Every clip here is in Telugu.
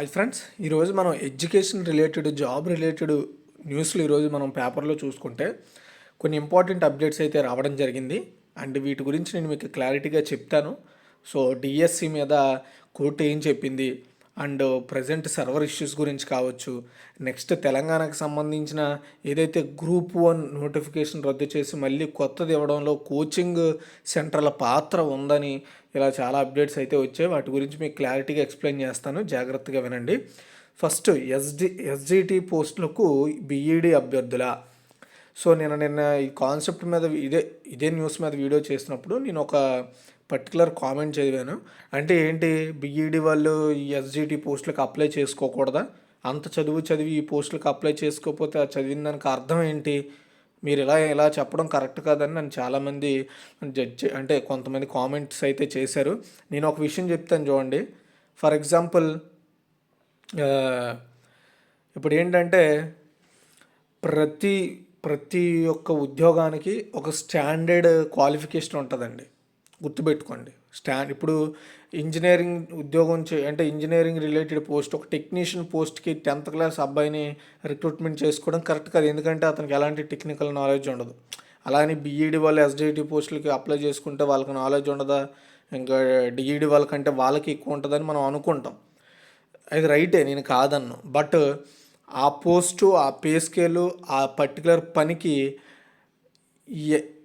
హాయ్ ఫ్రెండ్స్ ఈరోజు మనం ఎడ్యుకేషన్ రిలేటెడ్ జాబ్ రిలేటెడ్ న్యూస్లు ఈరోజు మనం పేపర్లో చూసుకుంటే కొన్ని ఇంపార్టెంట్ అప్డేట్స్ అయితే రావడం జరిగింది. అండ్ వీటి గురించి నేను మీకు క్లారిటీగా చెప్తాను. సో డిఎస్సి మీద కోర్టు ఏం చెప్పింది? అండ్ ప్రజెంట్ సర్వర్ ఇష్యూస్ గురించి కావచ్చు నెక్స్ట్ తెలంగాణకు సంబంధించిన ఏదైతే గ్రూప్ వన్ నోటిఫికేషన్ రద్దు చేసి మళ్ళీ కొత్తది ఇవ్వడంలో కోచింగ్ సెంటర్ల పాత్ర ఉందని ఇలా చాలా అప్డేట్స్ అయితే వచ్చాయి. వాటి గురించి మీకు క్లారిటీగా ఎక్స్ప్లెయిన్ చేస్తాను. జాగ్రత్తగా వినండి. ఫస్ట్ ఎస్డి ఎస్జిటి పోస్టులకు బీఈడి అభ్యర్థుల. సో నేను నిన్న ఈ కాన్సెప్ట్ మీద ఇదే ఇదే న్యూస్ మీద వీడియో చేసినప్పుడు నేను ఒక పర్టికులర్ కామెంట్ చదివాను. అంటే ఏంటి? బిఈడి వాళ్ళు ఈ ఎస్జిటి పోస్టులకు అప్లై చేసుకోకూడదా? అంత చదువు చదివి ఈ పోస్టులకు అప్లై చేసుకోకపోతే ఆ చదివిన దానికి అర్థం ఏంటి? మీరు ఇలా ఇలా చెప్పడం కరెక్ట్ కాదని నన్ను చాలామంది జడ్జి అంటే కొంతమంది కామెంట్స్ అయితే చేశారు. నేను ఒక విషయం చెప్తాను చూడండి. ఫర్ ఎగ్జాంపుల్ ఇప్పుడు ఏంటంటే ప్రతి ప్రతి ఒక్క ఉద్యోగానికి ఒక స్టాండర్డ్ క్వాలిఫికేషన్ ఉంటుందండి. గుర్తుపెట్టుకోండి. స్టాండ్ ఇప్పుడు ఇంజనీరింగ్ ఉద్యోగం చే అంటే ఇంజనీరింగ్ రిలేటెడ్ పోస్ట్ ఒక టెక్నీషియన్ పోస్ట్కి టెన్త్ క్లాస్ అబ్బాయిని రిక్రూట్మెంట్ చేసుకోవడం కరెక్ట్ కాదు. ఎందుకంటే అతనికి ఎలాంటి టెక్నికల్ నాలెడ్జ్ ఉండదు. అలానే బీఈడి వాళ్ళు ఎస్డిటి పోస్టులకి అప్లై చేసుకుంటే వాళ్ళకి నాలెడ్జ్ ఉండదా? ఇంకా డిఈడి వాళ్ళకంటే వాళ్ళకి ఎక్కువ ఉంటుందని మనం అనుకుంటాం. అది రైటే నేను కాదన్ను. బట్ ఆ పోస్టు ఆ పే స్కేలు ఆ పర్టికులర్ పనికి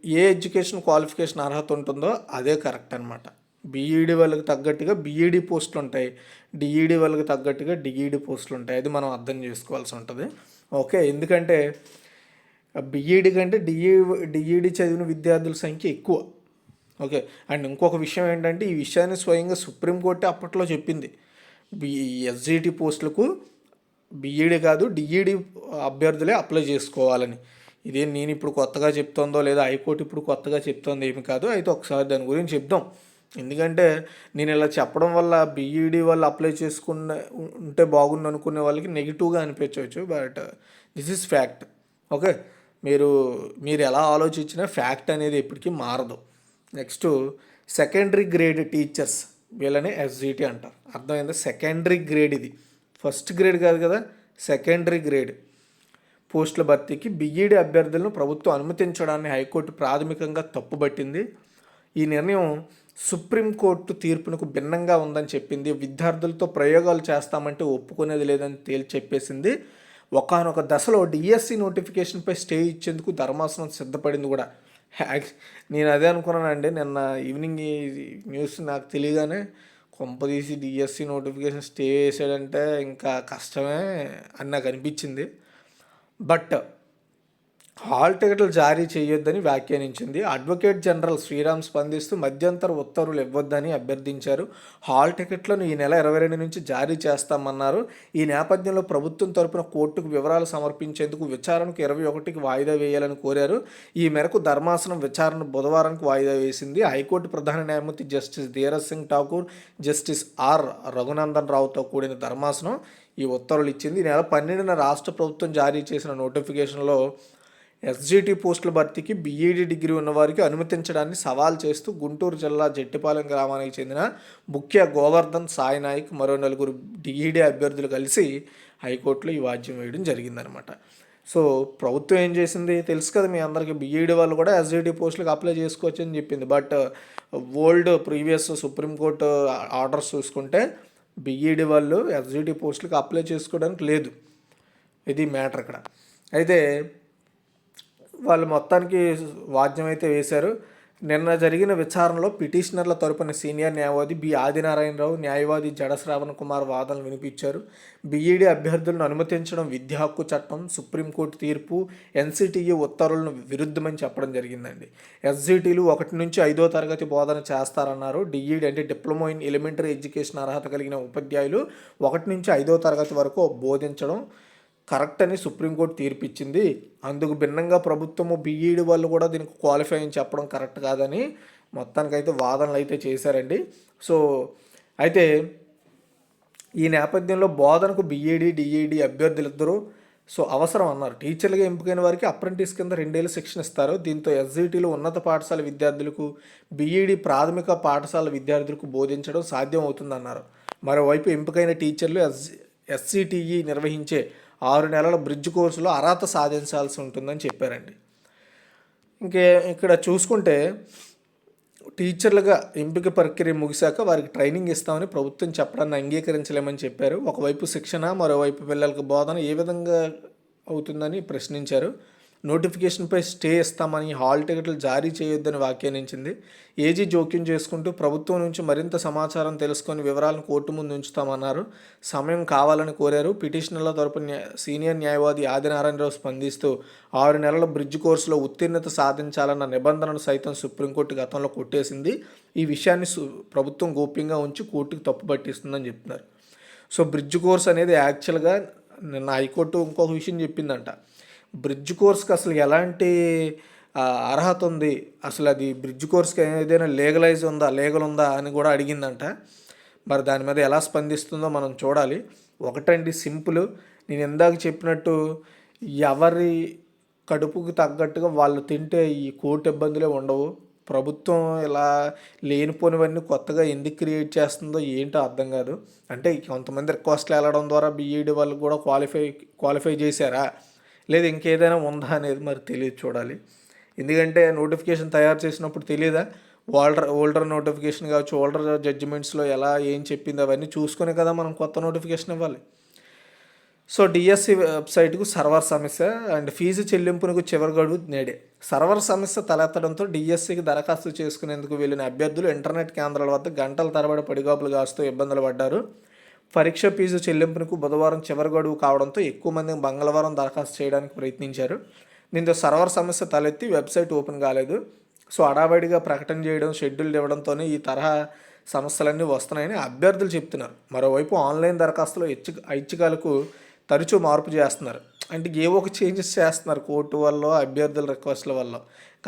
ఏ ఎడ్యుకేషన్ క్వాలిఫికేషన్ అర్హత ఉంటుందో అదే కరెక్ట్ అనమాట బీఈడి వాళ్ళకి తగ్గట్టుగా బీఈడి పోస్టులు ఉంటాయి. డిఈడి వాళ్ళకి తగ్గట్టుగా డిఈడి పోస్టులు ఉంటాయి. అది మనం అర్థం చేసుకోవాల్సి ఉంటుంది. ఓకే ఎందుకంటే బీఈడి కంటే డిఈ డిఈడి చదివిన విద్యార్థుల సంఖ్య ఎక్కువ. ఓకే అండ్ ఇంకొక విషయం ఏంటంటే ఈ విషయాన్ని స్వయంగా సుప్రీంకోర్టు అప్పట్లో చెప్పింది. బి ఎస్జిటి పోస్టులకు బీఈడి కాదు డిఈడి అభ్యర్థులే అప్లై చేసుకోవాలని. ఇదే నేను ఇప్పుడు కొత్తగా చెప్తుందో లేదా హైకోర్టు ఇప్పుడు కొత్తగా చెప్తోంది ఏమి కాదు. అయితే ఒకసారి దాని గురించి చెప్దాం. ఎందుకంటే నేను ఇలా చెప్పడం వల్ల బీఈడి వాళ్ళు అప్లై చేసుకున్న ఉంటే బాగుంది అనుకునే వాళ్ళకి నెగిటివ్గా అనిపించవచ్చు but this is fact okay మీరు మీరు ఎలా ఆలోచించినా ఫ్యాక్ట్ అనేది ఎప్పటికీ మారదు. నెక్స్ట్ సెకండరీ గ్రేడ్ టీచర్స్ వీళ్ళని ఎస్జిటి అంటారు. అర్థమైందా? సెకండరీ గ్రేడ్ ఇది. ఫస్ట్ గ్రేడ్ కాదు కదా? సెకండరీ గ్రేడ్ పోస్టుల భర్తీకి బిఈడి అభ్యర్థులను ప్రభుత్వం అనుమతించడాన్ని హైకోర్టు ప్రాథమికంగా తప్పుబట్టింది. ఈ నిర్ణయం సుప్రీంకోర్టు తీర్పునకు భిన్నంగా ఉందని చెప్పింది. విద్యార్థులతో ప్రయోగాలు చేస్తామంటే ఒప్పుకునేది లేదని తేల్చి చెప్పేసింది. ఒకనొక దశలో డిఎస్సి నోటిఫికేషన్పై స్టే ఇచ్చేందుకు ధర్మాసనం సిద్ధపడింది కూడా. నేను అదే అనుకున్నానండి. నిన్న ఈవినింగ్ ఈ న్యూస్ నాకు తెలియగానే కొంపదీసి డిఎస్సి నోటిఫికేషన్ స్టే చేసాడంటే ఇంకా కష్టమే అని నాకు అనిపించింది. బట్ హాల్ టికెట్లు జారీ చేయొద్దని వ్యాఖ్యానించింది. అడ్వకేట్ జనరల్ శ్రీరామ్ స్పందిస్తూ మధ్యంతర ఉత్తర్వులు ఇవ్వొద్దని అభ్యర్థించారు. హాల్ టికెట్లను ఈ నెల ఇరవై రెండు నుంచి జారీ చేస్తామన్నారు. ఈ నేపథ్యంలో ప్రభుత్వం తరపున కోర్టుకు వివరాలు సమర్పించేందుకు విచారణకు ఇరవై ఒకటికి వాయిదా వేయాలని కోరారు. ఈ మేరకు ధర్మాసనం విచారణ బుధవారానికి వాయిదా వేసింది. హైకోర్టు ప్రధాన న్యాయమూర్తి justice Dhiraj Singh Thakur justice R Raghunandan రావుతో కూడిన ధర్మాసనం ఈ ఉత్తర్వులు ఇచ్చింది. ఈ నెల పన్నెండున రాష్ట్ర ప్రభుత్వం జారీ చేసిన నోటిఫికేషన్లో ఎస్జీటీ పోస్టుల భర్తీకి బీఈడీ డిగ్రీ ఉన్నవారికి అనుమతించడాన్ని సవాల్ చేస్తూ గుంటూరు జిల్లా జట్టిపాలెం గ్రామానికి చెందిన ముఖ్య గోవర్ధన్ సాయి నాయక్ మరో నలుగురు డిఈడీ అభ్యర్థులు కలిసి హైకోర్టులో ఈ వాద్యం వేయడం జరిగిందనమాట. సో ప్రభుత్వం ఏం చేసింది? తెలుసు కదా మీ అందరికీ బీఈడి వాళ్ళు కూడా ఎస్జీటీ పోస్టులకు అప్లై చేసుకోవచ్చు అని చెప్పింది. But old previous supreme court orders చూసుకుంటే బీఈడి వాళ్ళు ఎస్జీటీ పోస్టులకు అప్లై చేసుకోవడానికి లేదు. ఇది మ్యాటర్ ఇక్కడ. అయితే వాళ్ళు మొత్తానికి వాద్యం అయితే వేశారు. నిన్న జరిగిన విచారణలో పిటిషనర్ల తరపున సీనియర్ న్యాయవాది బి. ఆదినారాయణరావు న్యాయవాది జడ శ్రావణ్ కుమార్ వాదనలు వినిపించారు. బీఈడీ అభ్యర్థులను అనుమతించడం విద్యా హక్కు చట్టం సుప్రీంకోర్టు తీర్పు ఎన్సిటిఈ ఉత్తర్వులను విరుద్ధమని చెప్పడం జరిగిందండి. ఎస్జిటీలు ఒకటి నుంచి ఐదో తరగతి బోధన చేస్తారన్నారు. డిఈడి అంటే డిప్లొమా ఇన్ ఎలిమెంటరీ ఎడ్యుకేషన్ అర్హత కలిగిన ఉపాధ్యాయులు ఒకటి నుంచి ఐదో తరగతి వరకు బోధించడం కరెక్ట్ అని సుప్రీంకోర్టు తీర్పిచ్చింది. అందుకు భిన్నంగా ప్రభుత్వము బీఈడి వాళ్ళు కూడా దీనికి క్వాలిఫై అని చెప్పడం కరెక్ట్ కాదని మొత్తానికైతే వాదనలు అయితే చేశారండి. సో అయితే ఈ నేపథ్యంలో బోధనకు బీఈడి డిఈడి అభ్యర్థులిద్దరూ సో అవసరం అన్నారు. టీచర్లుగా ఎంపికైన వారికి అప్రెంటిస్ కింద రెండేళ్ళు శిక్షణ ఇస్తారు. దీంతో ఎస్జిటిలో ఉన్నత పాఠశాల విద్యార్థులకు బీఈడి ప్రాథమిక పాఠశాల విద్యార్థులకు బోధించడం సాధ్యం అవుతుందన్నారు మరోవైపు ఎంపికైన టీచర్లు ఎస్ ఎస్సిటిఈ నిర్వహించే ఆరు నెలల బ్రిడ్జ్ కోర్సులో అర్హత సాధించాల్సి ఉంటుందని చెప్పారండి. ఇంకే ఇక్కడ చూసుకుంటే టీచర్లుగా ఎంపిక ప్రక్రియ ముగిశాక వారికి ట్రైనింగ్ ఇస్తామని ప్రభుత్వం చెప్పడాన్ని అంగీకరించలేమని చెప్పారు. ఒకవైపు శిక్షణ మరోవైపు పిల్లలకు బోధన ఏ విధంగా అవుతుందని ప్రశ్నించారు. నోటిఫికేషన్పై స్టే ఇస్తామని హాల్ టికెట్లు జారీ చేయొద్దని వ్యాఖ్యానించింది. ఏజీ జోక్యం చేసుకుంటూ ప్రభుత్వం నుంచి మరింత సమాచారం తెలుసుకొని వివరాలను కోర్టు ముందు ఉంచుతామన్నారు. సమయం కావాలని కోరారు. పిటిషనర్ల తరపు సీనియర్ న్యాయవాది ఆదినారాయణరావు స్పందిస్తూ ఆరు నెలల బ్రిడ్జ్ కోర్సులో ఉత్తీర్ణత సాధించాలన్న నిబంధనను సైతం సుప్రీంకోర్టు గతంలో కొట్టేసింది. ఈ విషయాన్ని ప్రభుత్వం గోప్యంగా ఉంచి కోర్టుకు తప్పు పట్టిస్తుందని చెప్తున్నారు. సో బ్రిడ్జ్ కోర్స్ అనేది యాక్చువల్గా నిన్న హైకోర్టు ఇంకొక విషయం చెప్పిందంట. బ్రిడ్జ్ కోర్స్కి అసలు ఎలాంటి అర్హత ఉంది? అసలు అది బ్రిడ్జ్ కోర్స్కి ఏదైనా లీగలైజ్ ఉందా? లీగల్ ఉందా? అని కూడా అడిగిందంట. మరి దాని మీద ఎలా స్పందిస్తుందో మనం చూడాలి. ఒకటండి సింపుల్. నేను ఇందాక చెప్పినట్టు ఎవరి కడుపుకు తగ్గట్టుగా వాళ్ళు తింటే ఈ కోర్టు ఇబ్బందులే ఉండవు. ప్రభుత్వం ఇలా లేనిపోనివన్నీ కొత్తగా ఎందుకు క్రియేట్ చేస్తుందో ఏంటో అర్థం కాదు. అంటే కొంతమంది రిక్వెస్ట్లు వెళ్ళడం ద్వారా బీఈడి వాళ్ళు కూడా క్వాలిఫై క్వాలిఫై చేశారా? లేదు ఇంకేదైనా ఉందా అనేది మరి తెలియదు చూడాలి. ఎందుకంటే నోటిఫికేషన్ తయారు చేసినప్పుడు తెలియదా ఓల్డర్ ఓల్డర్ నోటిఫికేషన్ కావచ్చు ఓల్డర్ జడ్జిమెంట్స్లో ఎలా ఏం చెప్పింది అవన్నీ చూసుకునే కదా మనం కొత్త నోటిఫికేషన్ ఇవ్వాలి. సో డిఎస్సి వెబ్సైట్కు సర్వర్ సమస్య అండ్ ఫీజు చెల్లింపునకు చివరి గడువు నేడే. సర్వర్ సమస్య తలెత్తడంతో డిఎస్సికి దరఖాస్తు చేసుకునేందుకు వెళ్ళిన అభ్యర్థులు ఇంటర్నెట్ కేంద్రాల వద్ద గంటల తరబడి పడిగాపులు కాస్తూ ఇబ్బందులు పడ్డారు. పరీక్ష ఫీజు చెల్లింపునకు బుధవారం చివరి గడువు కావడంతో ఎక్కువ మంది మంగళవారం దరఖాస్తు చేయడానికి ప్రయత్నించారు. దీంతో సర్వర్ సమస్య తలెత్తి వెబ్సైట్ ఓపెన్ కాలేదు. సో అడావడిగా ప్రకటన చేయడం షెడ్యూల్ ఇవ్వడంతోనే ఈ తరహా సమస్యలన్నీ వస్తున్నాయని అభ్యర్థులు చెప్తున్నారు. మరోవైపు ఆన్లైన్ దరఖాస్తులో ఇచ్చి ఐచ్ఛికాలకు తరచూ మార్పు చేస్తున్నారు. అంటే ఏవో ఒక చేంజెస్ చేస్తున్నారు కోర్టు వల్ల అభ్యర్థుల రిక్వెస్ట్ల వల్ల.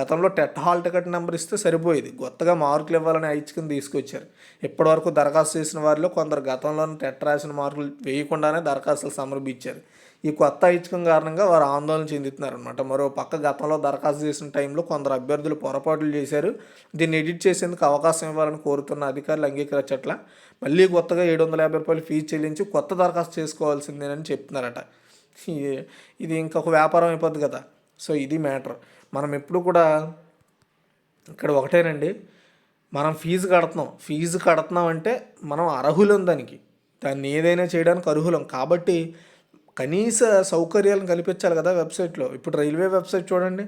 గతంలో టెట్ హాల్ టికెట్ నెంబర్ ఇస్తే సరిపోయేది. కొత్తగా మార్కులు ఇవ్వాలని ఐచ్చుకుని తీసుకొచ్చారు. ఇప్పటివరకు దరఖాస్తు చేసిన వారిలో కొందరు గతంలో టెట్ రాసిన మార్కులు వేయకుండానే దరఖాస్తులు సమర్పించారు. ఈ కొత్త ఐచ్ఛికం కారణంగా వారు ఆందోళన చెందుతున్నారనమాట మరో పక్క గతంలో దరఖాస్తు చేసిన టైంలో కొందరు అభ్యర్థులు పొరపాట్లు చేశారు. దీన్ని ఎడిట్ చేసేందుకు అవకాశం ఇవ్వాలని కోరుతున్న అధికారులు అంగీకరించట్ల. మళ్ళీ కొత్తగా ఏడు వందల యాభై రూపాయలు ఫీజు చెల్లించి కొత్త దరఖాస్తు చేసుకోవాల్సిందేనని చెప్తున్నారట. ఇది ఇంకొక వ్యాపారం అయిపోద్ది కదా. సో ఇది మ్యాటర్. మనం ఎప్పుడు కూడా ఇక్కడ ఒకటేనండి మనం ఫీజు కడుతున్నాం. ఫీజు కడుతున్నాం అంటే మనం అర్హులం దానికి. దాన్ని ఏదైనా చేయడానికి అర్హులం. కాబట్టి కనీస సౌకర్యాలను కల్పించాలి కదా వెబ్సైట్లో. ఇప్పుడు రైల్వే వెబ్సైట్ చూడండి.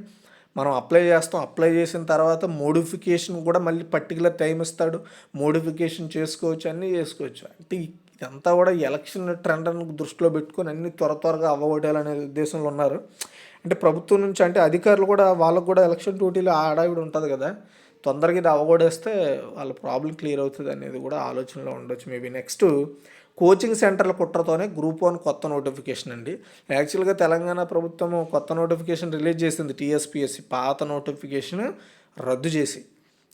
మనం అప్లై చేస్తాం. అప్లై చేసిన తర్వాత మోడిఫికేషన్ కూడా మళ్ళీ పర్టికులర్ టైం ఇస్తాడు. మోడిఫికేషన్ చేసుకోవచ్చు అన్నీ చేసుకోవచ్చు. అంటే ఇదంతా కూడా ఎలక్షన్ ట్రెండ్ అని దృష్టిలో పెట్టుకొని అన్ని త్వర త్వరగా అవ్వగొట్టాలనే ఉద్దేశంలో ఉన్నారు. అంటే ప్రభుత్వం నుంచి అంటే అధికారులు కూడా వాళ్ళకు కూడా ఎలక్షన్ డ్యూటీలో ఆడావిడ ఉంటుంది కదా. తొందరగా ఇది అవగొడేస్తే వాళ్ళ ప్రాబ్లం క్లియర్ అవుతుంది అనేది కూడా ఆలోచనలో ఉండొచ్చు. మేబీ నెక్స్ట్ కోచింగ్ సెంటర్ల కుట్రతోనే గ్రూప్ వన్ కొత్త నోటిఫికేషన్ అండి. యాక్చువల్గా తెలంగాణ ప్రభుత్వం కొత్త నోటిఫికేషన్ రిలీజ్ చేసింది టీఎస్పిఎస్సి. పాత నోటిఫికేషన్ రద్దు చేసి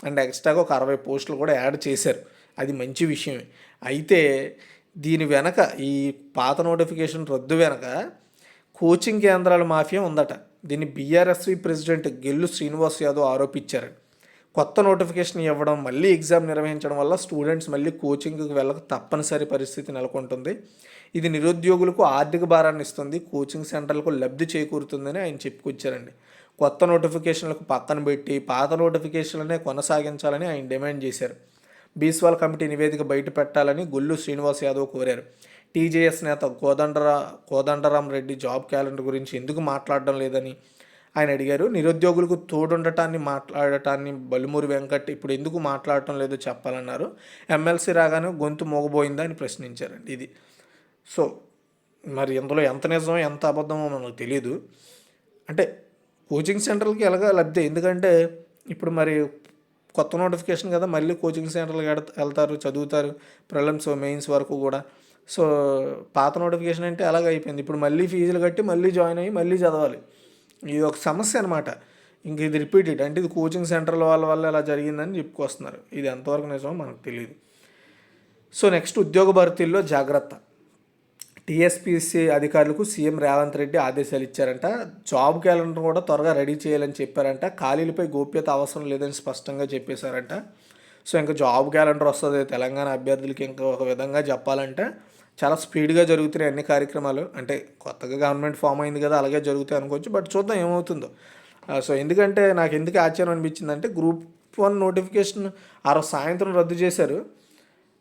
అండ్ ఎక్స్ట్రాగా ఒక అరవై పోస్టులు కూడా యాడ్ చేశారు. అది మంచి విషయమే. అయితే దీని వెనక ఈ పాత నోటిఫికేషన్ రద్దు వెనక కోచింగ్ కేంద్రాల మాఫియా ఉందట. దీన్ని బీఆర్ఎస్వి ప్రెసిడెంట్ గెల్లు శ్రీనివాస్ యాదవ్ ఆరోపించారని కొత్త నోటిఫికేషన్ ఇవ్వడం మళ్ళీ ఎగ్జామ్ నిర్వహించడం వల్ల స్టూడెంట్స్ మళ్ళీ కోచింగ్కి వెళ్ళక తప్పనిసరి పరిస్థితి నెలకొంటుంది. ఇది నిరుద్యోగులకు ఆర్థిక భారాన్ని ఇస్తుంది కోచింగ్ సెంటర్లకు లబ్ధి చేకూరుతుందని ఆయన చెప్పుకొచ్చారండి. కొత్త నోటిఫికేషన్లకు పక్కన పెట్టి పాత నోటిఫికేషన్లనే కొనసాగించాలని ఆయన డిమాండ్ చేశారు. బీస్వాల్ కమిటీ నివేదిక బయట పెట్టాలని గుల్లు శ్రీనివాస్ యాదవ్ కోరారు. టీజేఎస్ నేత కోదండరా కోదండరాం రెడ్డి జాబ్ క్యాలెండర్ గురించి ఎందుకు మాట్లాడడం లేదని ఆయన అడిగారు. నిరుద్యోగులకు తోడుండటాన్ని మాట్లాడటాన్ని బలుమూరి వెంకట్ ఇప్పుడు ఎందుకు మాట్లాడటం లేదో చెప్పాలన్నారు. ఎమ్మెల్సీ రాగానే గొంతు మోగబోయిందా అని ప్రశ్నించారండి ఇది. సో మరి ఇందులో ఎంత నిజమో ఎంత అబద్ధమో మనకు తెలియదు అంటే కోచింగ్ సెంటర్లకి ఎలాగ లబ్ధి? ఎందుకంటే ఇప్పుడు మరి కొత్త నోటిఫికేషన్ కదా మళ్ళీ కోచింగ్ సెంటర్లకు వెళ్తారు చదువుతారు ప్రిలమ్స్ మెయిన్స్ వరకు కూడా. సో పాత నోటిఫికేషన్ అంటే అలాగ అయిపోయింది. ఇప్పుడు మళ్ళీ ఫీజులు కట్టి మళ్ళీ జాయిన్ అయ్యి మళ్ళీ చదవాలి. ఇది ఒక సమస్య అనమాట ఇంక ఇది రిపీటెడ్ అంటే ఇది కోచింగ్ సెంటర్ల వాళ్ళ వల్ల ఇలా జరిగిందని చెప్పుకొస్తున్నారు. ఇది ఎంతవరకు నిజమో మనకు తెలియదు సో నెక్స్ట్ ఉద్యోగ భర్తీల్లో జాగ్రత్త. టీఎస్పీసీ అధికారులకు సీఎం రేవంత్ రెడ్డి ఆదేశాలు ఇచ్చారంట. జాబ్ క్యాలెండర్ కూడా త్వరగా రెడీ చేయాలని చెప్పారంట. ఖాళీలపై గోప్యత అవసరం లేదని స్పష్టంగా చెప్పేశారంట. సో ఇంకా జాబ్ క్యాలెండర్ వస్తుంది. తెలంగాణ అభ్యర్థులకి ఇంకా ఒక విధంగా చెప్పాలంటే చాలా స్పీడ్గా జరుగుతున్నాయి అన్ని కార్యక్రమాలు. అంటే కొత్తగా గవర్నమెంట్ ఫామ్ అయింది కదా అలాగే జరుగుతాయి అనుకోవచ్చు. బట్ చూద్దాం ఏమవుతుందో. సో ఎందుకంటే నాకు ఎందుకు ఆశ్చర్యం అనిపించిందంటే గ్రూప్ వన్ నోటిఫికేషన్ ఆ రోజు సాయంత్రం రద్దు చేశారు.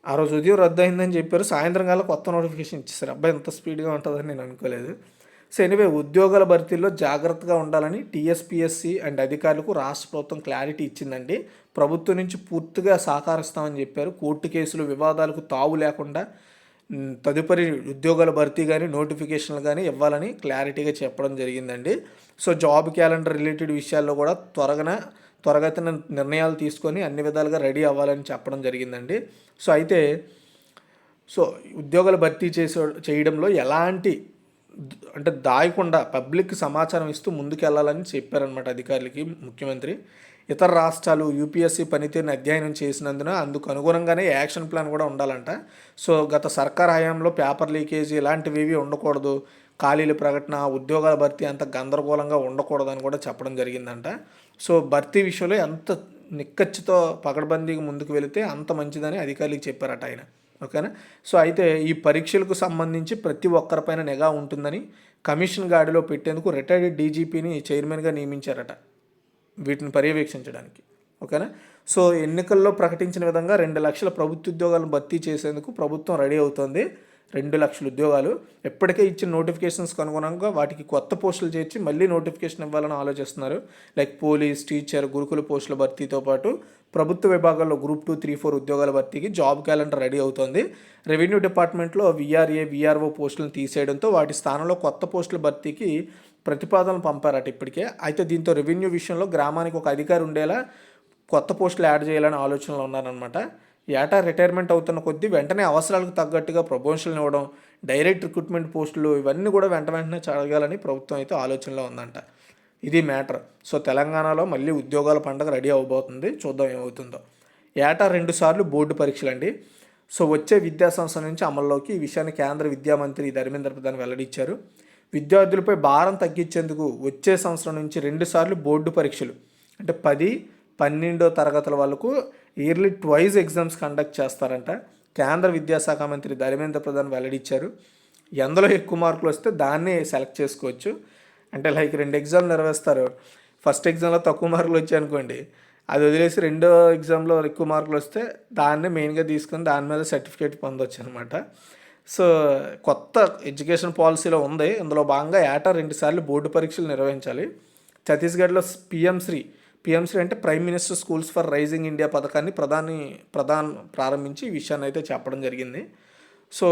ఆ రోజు ఉదయం రద్దు అయిందని చెప్పారు. సాయంత్రం కల్లా కొత్త నోటిఫికేషన్ ఇచ్చేసారు అబ్బాయి ఎంత స్పీడ్గా ఉంటుందని నేను అనుకోలేదు. సో ఎనివే ఉద్యోగాల భర్తీల్లో జాగ్రత్తగా ఉండాలని టీఎస్పీఎస్సి అండ్ అధికారులకు రాష్ట్ర ప్రభుత్వం క్లారిటీ ఇచ్చిందండి. ప్రభుత్వం నుంచి పూర్తిగా సహకరిస్తామని చెప్పారు. కోర్టు కేసులు వివాదాలకు తావు లేకుండా తదుపరి ఉద్యోగాల భర్తీ కానీ నోటిఫికేషన్లు కానీ ఇవ్వాలని క్లారిటీగా చెప్పడం జరిగిందండి. సో జాబ్ క్యాలెండర్ రిలేటెడ్ విషయాల్లో కూడా త్వరగా త్వరగతిన నిర్ణయాలు తీసుకొని అన్ని విధాలుగా రెడీ అవ్వాలని చెప్పడం జరిగిందండి. సో అయితే సో ఉద్యోగాలు భర్తీ చేసే చేయడంలో ఎలాంటి అంటే దాయకుండా పబ్లిక్ సమాచారం ఇస్తూ ముందుకెళ్ళాలని చెప్పారనమాట అధికారులకి ముఖ్యమంత్రి. ఇతర రాష్ట్రాలు యూపీఎస్సీ పనితీరుని అధ్యయనం చేసినందున అందుకు అనుగుణంగానే యాక్షన్ ప్లాన్ కూడా ఉండాలంట. సో గత సర్కార్ హయాంలో పేపర్ లీకేజీ ఇలాంటివి ఏవి ఉండకూడదు. ఖాళీల ప్రకటన ఉద్యోగాల భర్తీ అంత గందరగోళంగా ఉండకూడదని కూడా చెప్పడం జరిగిందంట. సో భర్తీ విషయంలో ఎంత నిక్కచ్చితో పకడ్బందీకి ముందుకు వెళితే అంత మంచిదని అధికారులకు చెప్పారట ఆయన. ఓకేనా? సో అయితే ఈ పరీక్షలకు సంబంధించి ప్రతి ఒక్కరిపైన నిఘా ఉంటుందని కమిషన్ గాడిలో పెట్టేందుకు రిటైర్డ్ డీజీపీని చైర్మన్గా నియమించారట. వీటిని పర్యవేక్షించడానికి. ఓకేనా? సో ఎన్నికల్లో ప్రకటించిన విధంగా రెండు లక్షల ప్రభుత్వ ఉద్యోగాలను భర్తీ చేసేందుకు ప్రభుత్వం రెడీ అవుతుంది. రెండు లక్షల ఉద్యోగాలు. ఎప్పటికే ఇచ్చిన నోటిఫికేషన్స్ అనుగుణంగా వాటికి కొత్త పోస్టులు చేర్చి మళ్ళీ నోటిఫికేషన్ ఇవ్వాలని ఆలోచిస్తున్నారు. లైక్ పోలీస్ టీచర్ గురుకుల పోస్టుల భర్తీతో పాటు ప్రభుత్వ విభాగాల్లో గ్రూప్ టూ త్రీ ఫోర్ ఉద్యోగాల భర్తీకి జాబ్ క్యాలెండర్ రెడీ అవుతోంది. రెవెన్యూ డిపార్ట్మెంట్లో విఆర్ఏ విఆర్ఓ పోస్టులను తీసేయడంతో వాటి స్థానంలో కొత్త పోస్టుల భర్తీకి ప్రతిపాదనలు పంపారట ఇప్పటికే. అయితే దీంతో రెవెన్యూ విషయంలో గ్రామానికి ఒక అధికారి ఉండేలా కొత్త పోస్టులు యాడ్ చేయాలని ఆలోచనలో ఉన్నారనమాట ఏటా రిటైర్మెంట్ అవుతున్న కొద్దీ వెంటనే అవసరాలకు తగ్గట్టుగా ప్రమోషన్లు ఇవ్వడం డైరెక్ట్ రిక్రూట్మెంట్ పోస్టులు ఇవన్నీ కూడా వెంట వెంటనే జరగాలని ప్రభుత్వం అయితే ఆలోచనలో ఉందంట. ఇది మ్యాటర్. సో తెలంగాణలో మళ్ళీ ఉద్యోగాల పండుగ రెడీ అవబోతుంది చూద్దాం ఏమవుతుందో. ఏటా రెండు సార్లు బోర్డు పరీక్షలు అండి సో వచ్చే విద్యా నుంచి అమల్లోకి ఈ విషయాన్ని కేంద్ర విద్యా మంత్రి ధర్మేంద్ర ప్రధాన్ వెల్లడించారు. విద్యార్థులపై భారం తగ్గించేందుకు వచ్చే సంవత్సరం నుంచి రెండు సార్లు బోర్డు పరీక్షలు. అంటే పది పన్నెండో తరగతుల వాళ్ళకు ఇయర్లీ ట్వైజ్ ఎగ్జామ్స్ కండక్ట్ చేస్తారంట. కేంద్ర విద్యాశాఖ మంత్రి ధర్మేంద్ర ప్రధాన్ వెల్లడించారు. ఎందులో ఎక్కువ మార్కులు వస్తే దాన్నే సెలెక్ట్ చేసుకోవచ్చు. అంటే లైక్ రెండు ఎగ్జామ్లు నిర్వహిస్తారు ఫస్ట్ ఎగ్జామ్లో తక్కువ మార్కులు వచ్చాయనుకోండి అది వదిలేసి రెండో ఎగ్జామ్లో ఎక్కువ మార్కులు వస్తే దాన్ని మెయిన్గా తీసుకొని దాని మీద సర్టిఫికేట్ పొందొచ్చు అనమాట సో కొత్త ఎడ్యుకేషన్ పాలసీలో ఉంది. ఇందులో భాగంగా ఏటా రెండుసార్లు బోర్డు పరీక్షలు నిర్వహించాలి. ఛత్తీస్గఢ్లో పిఎంశ్రీ పిఎంశ్రీ అంటే prime minister schools for rising India పథకాన్ని ప్రధాని ప్రధాన్ ప్రారంభించి ఈ విషయాన్ని అయితే చెప్పడం జరిగింది. సో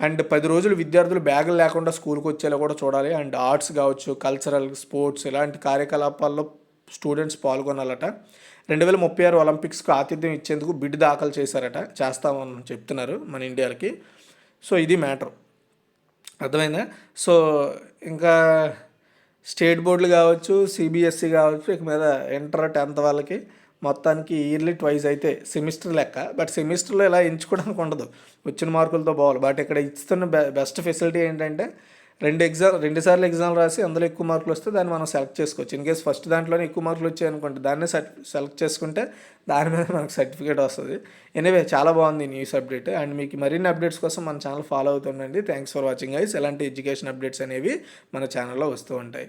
అండ్ పది రోజులు విద్యార్థులు బ్యాగులు లేకుండా స్కూల్కి వచ్చేలా కూడా చూడాలి. అండ్ ఆర్ట్స్ కావచ్చు కల్చరల్ స్పోర్ట్స్ ఇలాంటి కార్యకలాపాల్లో స్టూడెంట్స్ పాల్గొనాలట. రెండు వేల ముప్పై ఆరు ఒలింపిక్స్కు ఆతిథ్యం ఇచ్చేందుకు బిడ్ దాఖలు చేశారట. చేస్తామని చెప్తున్నారు మన ఇండియాకి సో ఇది మ్యాటర్. అర్థమైందా? సో ఇంకా స్టేట్ బోర్డులు కావచ్చు సిబిఎస్సి కావచ్చు ఇక మీద ఇంటర్ టెన్త్ వాళ్ళకి మొత్తానికి ఇయర్లీ ట్వైజ్ అయితే సెమిస్టర్ లెక్క. బట్ సెమిస్టర్లో ఇలా ఎంచుకోవడానికి ఉండదు. వచ్చిన మార్కులతో పోవాలి. బట్ ఇక్కడ ఇస్తున్న బె బెస్ట్ ఫెసిలిటీ ఏంటంటే రెండు ఎగ్జామ్ రెండు సార్లు ఎగ్జామ్ రాసి అందులో ఎక్కువ మార్కులు వస్తే దాన్ని మనం సెలెక్ట్ చేసుకోవచ్చు. ఇన్ కేస్ ఫస్ట్ దాంట్లోనే ఎక్కువ మార్కులు వచ్చాయి అనుకుంటే దాన్నే సెలెక్ట్ చేసుకుంటే దాని మీద మనకు సర్టిఫికేట్ వస్తుంది. ఎనీవే చాలా బాగుంది న్యూస్ అప్డేట్ అండ్ మీకు మరిన్ని అప్డేట్స్ కోసం మన ఛానల్ ఫాలో అవుతుండండి. థ్యాంక్స్ ఫర్ వాచింగ్ ఐస్ ఎలాంటి ఎడ్యుకేషన్ అప్డేట్స్ అనేవి మన ఛానల్లో వస్తూ ఉంటాయి.